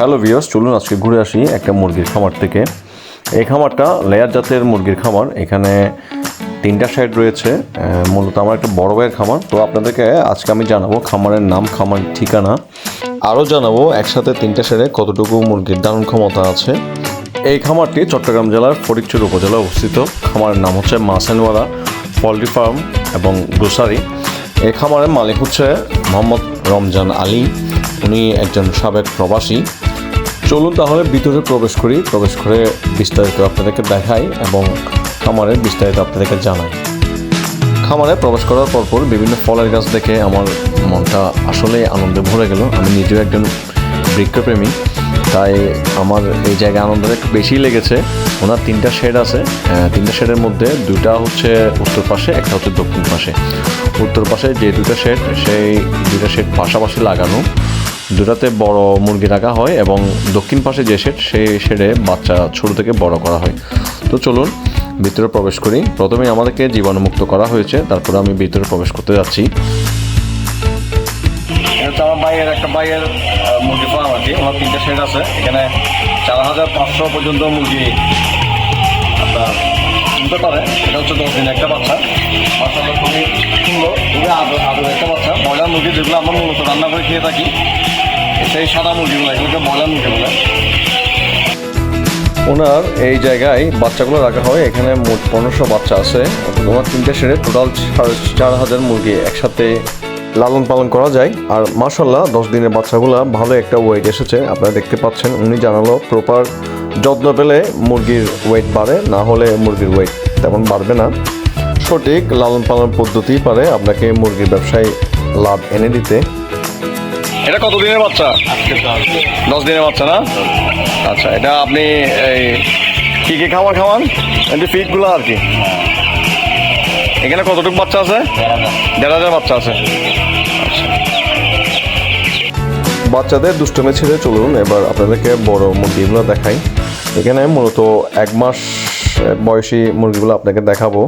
Hello ভিওস চলুন আজকে ঘুরে আসি একটা মুরগির খামার থেকে। এই খামারটা লেয়ার জাতের মুরগির খামার। এখানে তিনটা সাইড রয়েছে মূলত আমার একটা বড় ভাইয়ের খামার। তো আপনাদেরকে আজকে আমি জানাব খামারের নাম, খামার ঠিকানা। আরও জানাব একসাথে তিনটা সাইডে কতটুকু মুরগির দারুণ ক্ষমতা আছে। এই খামারটি চট্টগ্রাম জেলার ফরিদচুর উপজেলায় অবস্থিত। খামারের নাম হচ্ছে মাসানওয়ালা পোলট্রি ফার্ম এবং গ্রোসারি। এই খামারের মালিক হচ্ছে মোহাম্মদ রমজান আলী। উনি একজন সাবেক প্রবাসী। চলুন তাহলে ভিতরে প্রবেশ করি। প্রবেশ করে বিস্তারিত আপনাদেরকে দেখাই এবং খামারের বিস্তারিত আপনাদেরকে জানাই। খামারে প্রবেশ করার পরপর বিভিন্ন ফলের গাছ দেখে আমার মনটা আসলে আনন্দে ভরে গেল। আমি নিজেও একজন বৃক্ষপ্রেমী, তাই আমার এই জায়গায় আনন্দটা একটু বেশিই লেগেছে। ওনার তিনটা শেড আছে তিনটা শেডের মধ্যে দুইটা হচ্ছে উত্তর পাশে, একটা হচ্ছে দক্ষিণ পাশে। উত্তর পাশে যে দুটো শেড, সেই দুটা শেড পাশাপাশি লাগানো। দুটাতে বড় মুরগি রাখা হয় এবং দক্ষিণ পাশে যে শেড সেই শেডে বাচ্চা ছোট থেকে বড় করা হয়। তো চলুন, ভিতরে প্রবেশ করি। প্রথমে আমাদেরকে জীবাণুমুক্ত করা হয়েছে, তারপরে আমি ভিতরে প্রবেশ করতে যাচ্ছি। আমার একটা মুরগি আমার তিনটে শেড আছে। এখানে চার হাজার পাঁচশো পর্যন্ত মুরগি নিতে পারে। এটা হচ্ছে একটা বাচ্চা। মুরগি যেগুলো আমরা মূলত রান্না করে খেয়ে থাকি সেই সাদা মুরগিগুলো এগুলোকে ব্রয়লার মুরগি বলে। ওনার এই জায়গায় বাচ্চাগুলো রাখা হয়, এখানে মোট পনেরোশো বাচ্চা আছে। ওনার তিনটে শেডে টোটাল চার হাজার মুরগি একসাথে লালন পালন করা যায়। আর মার্শাল্লাহ দশ দিনের বাচ্চাগুলো ভালো একটা ওয়েট এসেছে। আপনারা দেখতে পাচ্ছেন, উনি জানালো প্রপার যত্ন পেলে মুরগির ওয়েট বাড়ে, না হলে মুরগির ওয়েট তেমন বাড়বে না। সঠিক লালন পালন পদ্ধতি পারে, আপনাকে মুরগির ব্যবসায় লাভ এনে দিতে। এটা কত দিনের বাচ্চা? দশ দিনের বাচ্চা না? আচ্ছা এটা আপনি এই কি কি খাবার খাওয়ান? এমনি ফিডগুলো আর কি। এখানে কতটুকু বাচ্চা আছে? দেড় হাজার বাচ্চা আছে। বাচ্চাদের দুষ্টমে ছেড়ে চলুন এবার আপনাদেরকে বড় মুরগিগুলো দেখাই। এখানে মূলত এক মাস বয়সী মুরগিগুলো আপনাকে দেখাবো।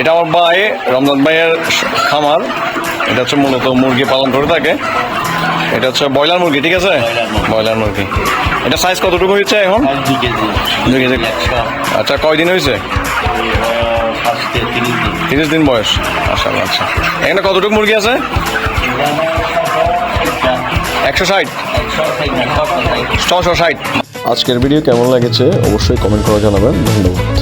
এটা আমার ভাই রমজান ভাইয়ের খামার। এটা হচ্ছে মূলত মুরগি পালন করে থাকে। এটা হচ্ছে ব্রয়লার মুরগি ঠিক আছে? ব্রয়লার মুরগি। এটা সাইজ কতটুকু হয়েছে এখন? কেজি। আচ্ছা কয়দিন হয়েছে? তিরিশ দিন বয়স। আচ্ছা আচ্ছা। এখানে কতটুকু মুরগি আছে? একশো ষাট। ছশো ষাট। আজকের ভিডিও কেমন লেগেছে অবশ্যই কমেন্ট করে জানাবেন। ধন্যবাদ।